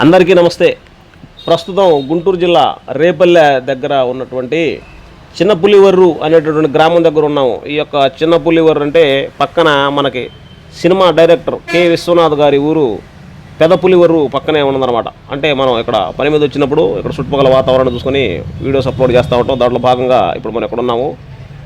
అందరికీ నమస్తే. ప్రస్తుతం గుంటూరు జిల్లా రేపల్లె దగ్గర ఉన్నటువంటి చిన్న పులివర్రు అనేటటువంటి గ్రామం దగ్గర ఉన్నాము ఈ యొక్క చిన్నపులివర్రు అంటే పక్కన మనకి సినిమా డైరెక్టర్ కె విశ్వనాథ్ గారి ఊరు పెదపులివర్రు పక్కనే ఉన్నదన్నమాట. అంటే మనం ఇక్కడ పని మీద వచ్చినప్పుడు ఇక్కడ చుట్టుపక్కల వాతావరణం చూసుకొని వీడియోస్ అప్లోడ్ చేస్తూ ఉంటాం. దాంట్లో భాగంగా ఇప్పుడు మనం ఎక్కడ ఉన్నాము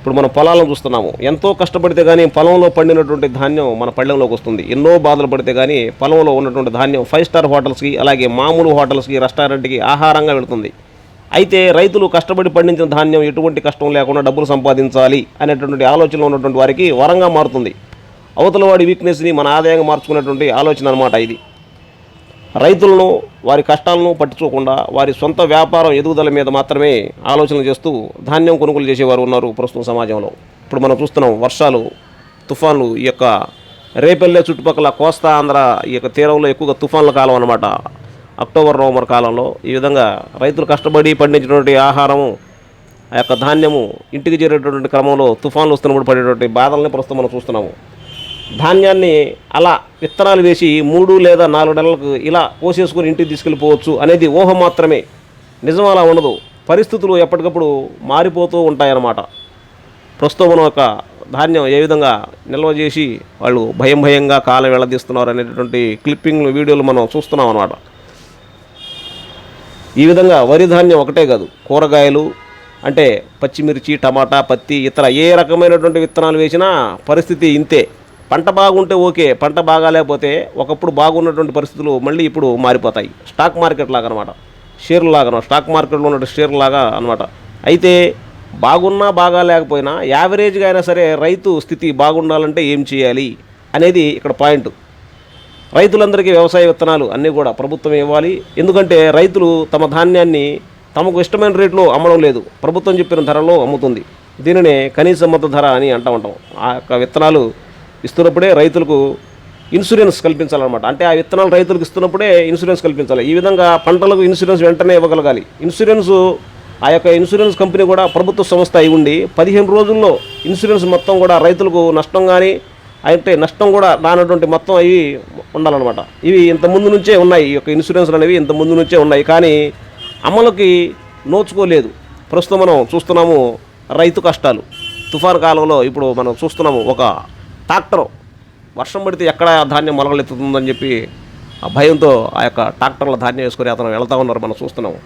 ఇప్పుడు మనం పొలాలను చూస్తున్నాము. ఎంతో కష్టపడితే కానీ పొలంలో పండినటువంటి ధాన్యం మన పళ్ళెంలోకి వస్తుంది. ఎన్నో బాధలు పడితే కానీ పొలంలో ఉన్నటువంటి ధాన్యం ఫైవ్ స్టార్ హోటల్స్కి అలాగే మామూలు హోటల్స్కి రెస్టారెంట్కి ఆహారంగా వెళుతుంది. అయితే రైతులు కష్టపడి పండించిన ధాన్యం ఎటువంటి కష్టం లేకుండా డబ్బులు సంపాదించాలి అనేటువంటి ఆలోచనలో ఉన్నటువంటి వారికి వరంగా మారుతుంది. అవతల వాడి వీక్నెస్ని మన ఆదాయంగా మార్చుకునేటువంటి ఆలోచన అనమాట ఇది. రైతులను వారి కష్టాలను పట్టించుకోకుండా వారి సొంత వ్యాపారం ఎదుగుదల మీద మాత్రమే ఆలోచనలు చేస్తూ ధాన్యం కొనుగోలు చేసేవారు ఉన్నారు ప్రస్తుతం సమాజంలో. ఇప్పుడు మనం చూస్తున్నాం వర్షాలు తుఫాన్లు ఈ యొక్క రేపెల్లే చుట్టుపక్కల కోస్తా ఆంధ్ర ఈ యొక్క తీరంలో ఎక్కువగా తుఫాన్ల కాలం అనమాట అక్టోబర్ నవంబర్ కాలంలో ఈ విధంగా రైతులు కష్టపడి పండించినటువంటి ఆహారము ఆ యొక్క ధాన్యము ఇంటికి చేరేటటువంటి క్రమంలో తుఫాన్లు వస్తున్నప్పుడు పడేటువంటి బాధల్ని ప్రస్తుతం మనం చూస్తున్నాము. ధాన్యాన్ని అలా విత్తనాలు వేసి మూడు లేదా నాలుగు నెలలకు ఇలా పోసేసుకొని ఇంటికి తీసుకెళ్ళిపోవచ్చు అనేది ఊహ మాత్రమే. నిజం అలా ఉండదు. పరిస్థితులు ఎప్పటికప్పుడు మారిపోతూ ఉంటాయన్నమాట. ప్రస్తుతం మనం ఒక ధాన్యం ఏ విధంగా నిల్వ చేసి వాళ్ళు భయం భయంగా కాలం వెళ్ళదీస్తున్నారు అనేటటువంటి క్లిప్పింగ్లు వీడియోలు మనం చూస్తున్నాం అన్నమాట. ఈ విధంగా వరి ధాన్యం ఒకటే కాదు కూరగాయలు అంటే పచ్చిమిర్చి టమాటా పత్తి ఇతర ఏ రకమైనటువంటి విత్తనాలు వేసినా పరిస్థితి ఇంతే. పంట బాగుంటే ఓకే పంట బాగాలేకపోతే ఒకప్పుడు బాగున్నటువంటి పరిస్థితులు మళ్ళీ ఇప్పుడు మారిపోతాయి. స్టాక్ మార్కెట్ లాగా అనమాట షేర్లు లాగా స్టాక్ మార్కెట్లో ఉన్న షేర్లు లాగా అనమాట అయితే బాగున్నా బాగా లేకపోయినా యావరేజ్గా అయినా సరే రైతు స్థితి బాగుండాలంటే ఏం చేయాలి అనేది ఇక్కడ పాయింట్. రైతులందరికీ వ్యవసాయ విత్తనాలు అన్నీ కూడా ప్రభుత్వం ఇవ్వాలి. ఎందుకంటే రైతులు తమ ధాన్యాన్ని తమకు ఇష్టమైన రేట్లో అమ్మడం లేదు. ప్రభుత్వం చెప్పిన ధరలో అమ్ముతుంది. దీనినే కనీస మద్దతు ధర అని అంటూ ఉంటాం. ఆ యొక్క విత్తనాలు ఇస్తున్నప్పుడే రైతులకు ఇన్సూరెన్స్ కల్పించాలన్నమాట. అంటే ఆ విత్తనాలు రైతులకు ఇస్తున్నప్పుడే ఇన్సూరెన్స్ కల్పించాలి. ఈ విధంగా పంటలకు ఇన్సూరెన్స్ వెంటనే ఇవ్వగలగాలి. ఇన్సూరెన్స్ ఆ యొక్క ఇన్సూరెన్స్ కంపెనీ కూడా ప్రభుత్వ సంస్థ అయి ఉండి పదిహేను రోజుల్లో ఇన్సూరెన్స్ మొత్తం కూడా రైతులకు నష్టం కానీ అంటే నష్టం కూడా రానటువంటి మొత్తం అవి ఉండాలన్నమాట. ఇవి ఇంత ముందు నుంచే ఉన్నాయి. ఈ యొక్క ఇన్సూరెన్స్లు అనేవి ఇంత ముందు నుంచే ఉన్నాయి. కానీ అమలుకి నోచుకోలేదు. ప్రస్తుతం మనం చూస్తున్నాము రైతు కష్టాలు. తుఫాను కాలంలో ఇప్పుడు మనం చూస్తున్నాము ఒక ట్రాక్టర్. వర్షం పడితే ఎక్కడ ధాన్యం మొలకలెత్తుతుందని చెప్పి ఆ భయంతో ఆ యొక్క ట్రాక్టర్ల ధాన్యం వేసుకొని అతను వెళ్తా ఉన్నారు మనం చూస్తున్నాము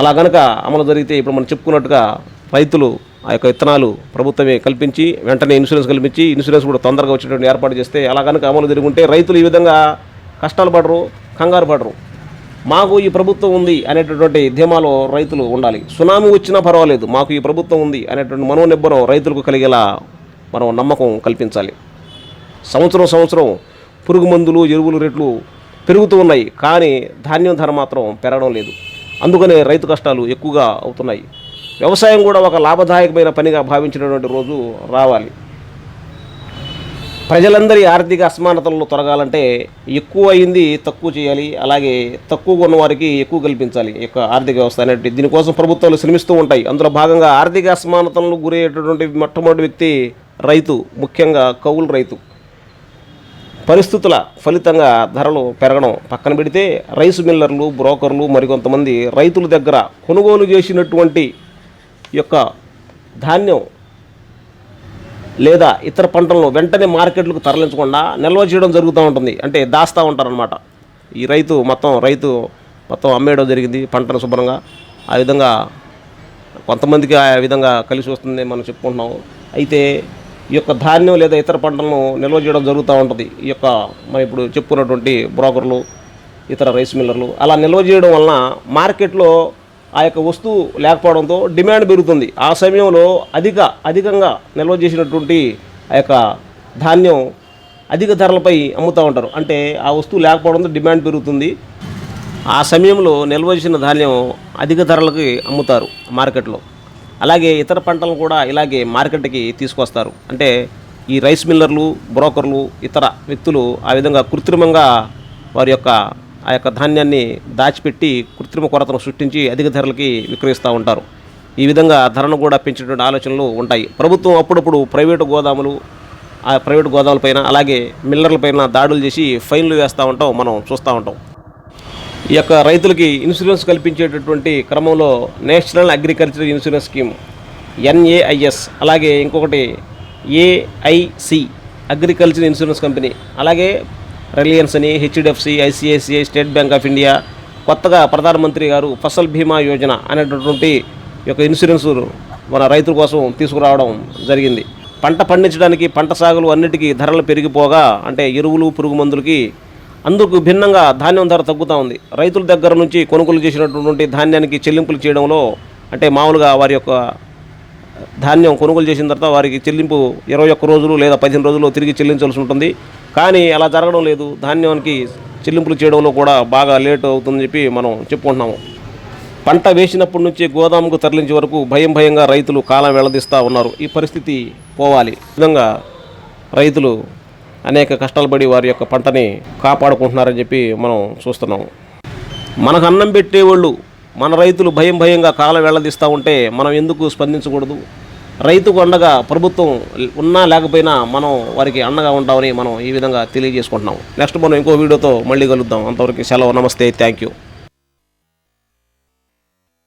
అలా గనక అమలు జరిగితే ఇప్పుడు మనం చెప్పుకున్నట్టుగా రైతులు ఆ యొక్క విత్తనాలు ప్రభుత్వమే కల్పించి వెంటనే ఇన్సూరెన్స్ కల్పించి ఇన్సూరెన్స్ కూడా తొందరగా వచ్చేటువంటి ఏర్పాటు చేస్తే అలా కనుక అమలు జరుగుంటే రైతులు ఈ విధంగా కష్టాలు పడరు కంగారు పడరు. మాకు ఈ ప్రభుత్వం ఉంది అనేటటువంటి ధీమాలో రైతులు ఉండాలి. సునామీ వచ్చినా పర్వాలేదు మాకు ఈ ప్రభుత్వం ఉంది అనేటువంటి మనోనిబ్బరం రైతులకు కలిగేలా మనం నమ్మకం కల్పించాలి. సంవత్సరం సంవత్సరం పురుగు మందులు ఎరువులు రేట్లు పెరుగుతూ ఉన్నాయి. కానీ ధాన్యం ధర మాత్రం పెరగడం లేదు. అందుకనే రైతు కష్టాలు ఎక్కువగా అవుతున్నాయి. వ్యవసాయం కూడా ఒక లాభదాయకమైన పనిగా భావించినటువంటి రోజు రావాలి. ప్రజలందరి ఆర్థిక అసమానతలను తొలగాలంటే ఎక్కువ అయింది తక్కువ చేయాలి. అలాగే తక్కువ ఉన్నవారికి ఎక్కువ కల్పించాలి. యొక్క ఆర్థిక వ్యవస్థ అనేది దీనికోసం ప్రభుత్వాలు శ్రమిస్తూ ఉంటాయి. అందులో భాగంగా ఆర్థిక అసమానతలను గురయ్యేటటువంటి మొట్టమొదటి వ్యక్తి రైతు ముఖ్యంగా కౌలు రైతు. పరిస్థితుల ఫలితంగా ధరలు పెరగడం పక్కన పెడితే రైస్ మిల్లర్లు బ్రోకర్లు మరికొంతమంది రైతుల దగ్గర కొనుగోలు చేసినటువంటి యొక్క ధాన్యం లేదా ఇతర పంటలను వెంటనే మార్కెట్లకు తరలించకుండా నిల్వ చేయడం జరుగుతూ ఉంటుంది. అంటే దాస్తూ ఉంటారనమాట ఈ రైతు మొత్తం రైతు మొత్తం అమ్మేయడం జరిగింది పంటను శుభ్రంగా. ఆ విధంగా కొంతమందికి ఆ విధంగా కలిసి వస్తుంది మనం చెప్పుకుంటున్నాం అయితే ఈ యొక్క ధాన్యం లేదా ఇతర పంటలను నిల్వ చేయడం జరుగుతూ ఉంటుంది. ఈ యొక్క మనం ఇప్పుడు చెప్పుకున్నటువంటి బ్రోకర్లు ఇతర రైస్ మిల్లర్లు అలా నిల్వ చేయడం వలన మార్కెట్లో ఆ యొక్క వస్తువు లేకపోవడంతో డిమాండ్ పెరుగుతుంది. ఆ సమయంలో అధిక అధికంగా నిల్వ చేసినటువంటి ఆ యొక్క ధాన్యం అధిక ధరలపై అమ్ముతూ ఉంటారు. అంటే ఆ వస్తువు లేకపోవడంతో డిమాండ్ పెరుగుతుంది. ఆ సమయంలో నిల్వ చేసిన ధాన్యం అధిక ధరలకి అమ్ముతారు మార్కెట్లో. అలాగే ఇతర పంటలను కూడా ఇలాగే మార్కెట్కి తీసుకొస్తారు. అంటే ఈ రైస్ మిల్లర్లు బ్రోకర్లు ఇతర వ్యక్తులు ఆ విధంగా కృత్రిమంగా వారి యొక్క ఆ యొక్క ధాన్యాన్ని దాచిపెట్టి కృత్రిమ కొరతను సృష్టించి అధిక ధరలకి విక్రయిస్తూ ఉంటారు. ఈ విధంగా ధరను కూడా పెంచేటువంటి ఆలోచనలు ఉంటాయి. ప్రభుత్వం అప్పుడప్పుడు ప్రైవేటు గోదాములు ఆ ప్రైవేటు గోదాములపైన అలాగే మిల్లర్లపైన దాడులు చేసి ఫైన్లు వేస్తూ ఉంటాం మనం చూస్తూ ఉంటాం. ఈ యొక్క రైతులకి ఇన్సూరెన్స్ కల్పించేటటువంటి క్రమంలో national agriculture insurance scheme NAIS అలాగే ఇంకొకటి ఏఐసి అగ్రికల్చర్ ఇన్సూరెన్స్ కంపెనీ అలాగే రిలయన్స్ అని HDFC ICICI State Bank of India కొత్తగా ప్రధానమంత్రి గారు ఫసల్ బీమా యోజన అనేటటువంటి యొక్క ఇన్సూరెన్స్ మన రైతుల కోసం తీసుకురావడం జరిగింది. పంట పండించడానికి పంట సాగులు అన్నిటికీ ధరలు పెరిగిపోగా అంటే ఎరువులు పురుగు మందులకి అందుకు భిన్నంగా ధాన్యం ధర తగ్గుతూ ఉంది. రైతుల దగ్గర నుంచి కొనుగోలు చేసినటువంటి ధాన్యానికి చెల్లింపులు చేయడంలో అంటే మామూలుగా వారి యొక్క ధాన్యం కొనుగోలు చేసిన తర్వాత వారికి చెల్లింపు ఇరవై ఒక్క రోజులు లేదా పదిహేను రోజులు తిరిగి చెల్లించాల్సి ఉంటుంది. కానీ అలా జరగడం లేదు. ధాన్యానికి చెల్లింపులు చేయడంలో కూడా బాగా లేట్ అవుతుందని చెప్పి మనం చెప్పుకుంటున్నాము. పంట వేసినప్పటి నుంచి గోదాముకు తరలించే వరకు భయం భయంగా రైతులు కాలం వెళ్ళదీస్తూ ఉన్నారు. ఈ పరిస్థితి పోవాలి. విధంగా రైతులు అనేక కష్టాలు పడి వారి యొక్క పంటని కాపాడుకుంటున్నారని చెప్పి మనం చూస్తున్నాము మనకు అన్నం పెట్టేవాళ్ళు మన రైతులు భయం భయంగా కాల వెళ్ళదీస్తూ ఉంటే మనం ఎందుకు స్పందించకూడదు? రైతుకు అండగా ప్రభుత్వం ఉన్నా లేకపోయినా మనం వారికి అండగా ఉంటామని మనం ఈ విధంగా తెలియజేసుకుంటున్నాం. నెక్స్ట్ మనం ఇంకో వీడియోతో మళ్ళీ కలుద్దాం. అంతవరకు సెలవు. నమస్తే. Thank you.